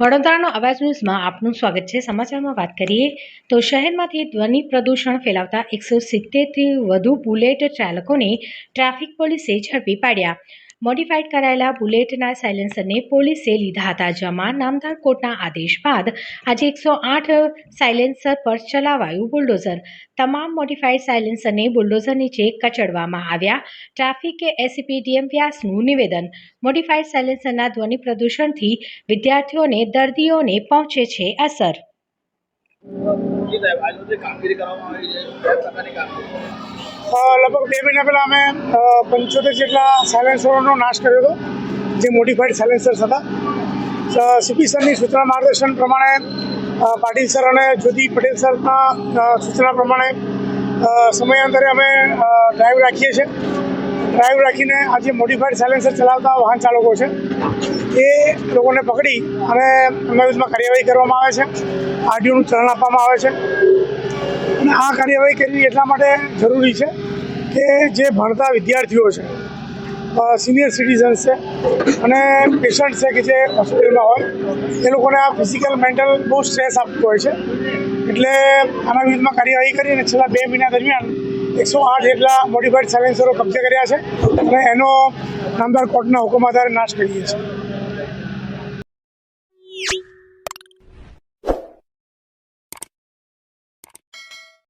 વડોદરાનો અવાજ ન્યૂઝમાં આપનું સ્વાગત છે. સમાચારમાં વાત કરીએ તો શહેરમાંથી ધ્વનિ પ્રદૂષણ ફેલાવતા એકસો સિત્તેરથી વધુ બુલેટ ચાલકોને ટ્રાફિક પોલીસે ઝડપી પાડ્યા. મોડિફાઈડ કરાયેલા બુલેટના સાયલેન્સરને પોલીસે લીધા હતા, જેમાં નામદાર કોર્ટના આદેશ બાદ આજે એકસો આઠ સાયલેન્સર પર ચલાવાયું બુલડોઝર. તમામ મોડિફાઈડ સાયલેન્સરને બુલડોઝર નીચે કચડવામાં આવ્યા. ટ્રાફિકે એસીપી ડીએમ વ્યાસનું નિવેદન. મોડિફાઈડ સાયલેન્સરના ધ્વનિ પ્રદૂષણથી વિદ્યાર્થીઓને દર્દીઓને પહોંચે છે અસર. જી લગભગ બે મહિના પહેલાં અમે પંચોતેર જેટલા સાયલેન્સરોનો નાશ કર્યો હતો, જે મોડિફાઈડ સાયલેન્સર્સ હતા. સીપી સરની સૂચના માર્ગદર્શન પ્રમાણે પાટીલ સર અને જ્યોતિ પટેલ સરના સૂચના પ્રમાણે સમયાંતરે અમે ડ્રાઈવ રાખીએ છીએ. ડ્રાઈવ રાખીને આ જે મોડિફાઈડ સાયલેન્સર ચલાવતા વાહન ચાલકો છે, એ લોકોને પકડી અને એમના વિરુદ્ધમાં કાર્યવાહી કરવામાં આવે છે, આરટીઓનું ચલણ આપવામાં આવે છે. અને આ કાર્યવાહી કરવી એટલા માટે જરૂરી છે કે જે ભણતા વિદ્યાર્થીઓ છે સિનિયર સિટીઝન્સ છે અને પેશન્ટ છે કે જે હોસ્પિટલમાં હોય, એ લોકોને આ ફિઝિકલ મેન્ટલ બહુ સ્ટ્રેસ આપતું હોય છે. એટલે આના વિરુદ્ધમાં કાર્યવાહી કરીને છેલ્લા બે મહિના દરમિયાન એકસો આઠ જેટલા મોડિફાઈડ સાયલેન્સરો કબજે કર્યા છે અને એનો નામદાર કોર્ટના હુકમ આધારે નાશ કરીએ છીએ.